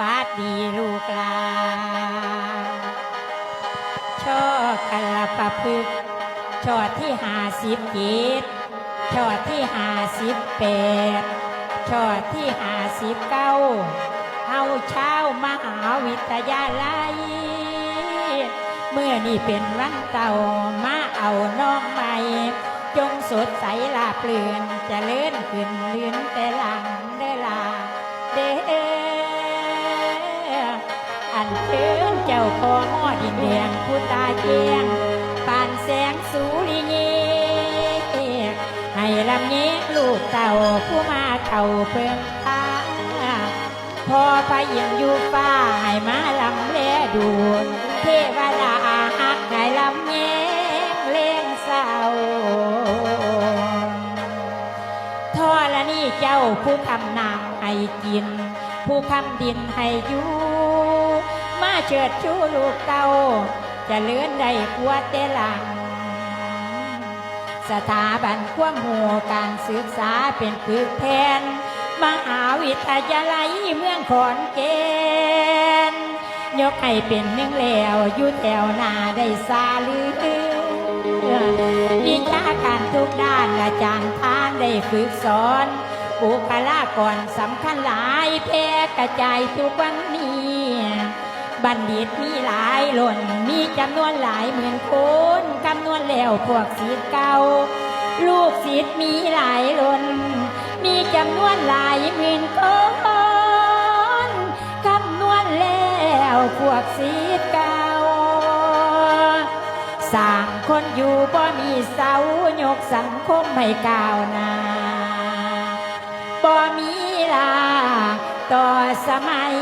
วัสดีลูกลานชอบกันละประพฤกษ์ชอดที่หาสิบเจ็ดชอดที่หาสิบแปดชอดที่หาสิบเก้าเฮาเช้ามหาวิทยาลัย เมื่อนี่เป็นวันเก่ามาเอาน้องใหม่ จงสดใสลาเปลื่อนจะเลื่อนขึ้นเลื่อนแต่หลังเด้อลาเด้อ อันเชิญเจ้าพ่อห้อดินแดงผู้ตาเกียงปานแสงสูริเยให้ลำเงี้ลูกเต่าผู้มาเข่าเพิ่งตาพอพระยินอยู่ฟ้าให้มาลำเลดูเทวดาหักให้ลำแยงเล่งเศร้าทอละนี่เจ้าผู้คำนางให้กิน ผู้คำดินให้อยู่ มาเชิดชูลูกเต้าจะเลื่อนได้กว่าแต่หลัง สถาบันควมหูการศึกษาเป็นปึกแทนมหาวิทยาลัยเมืองขอนแก่นยกให้เป็นหนึ่งแล้วอยู่แถวหน้าได้ซาลือวิชาการทุกด้านอาจารย์ทานได้ฝึกสอนบุคลากรสำคัญหลายแพร่กระจายทุกวันนี้ บัณฑิตมีหลายหล่น มีจำนวนหลายหมื่นคนคำนวณแล้วพวกศิษย์เก่า ลูกศิษย์มีหลายหล่น มีจำนวนหลายหมื่นคนคำนวณแล้วพวกศิษย์เก่าสร้างคนอยู่บ่มีเสายกสังคมให้ก้าวหน้าบ่มีลาต่อสมัย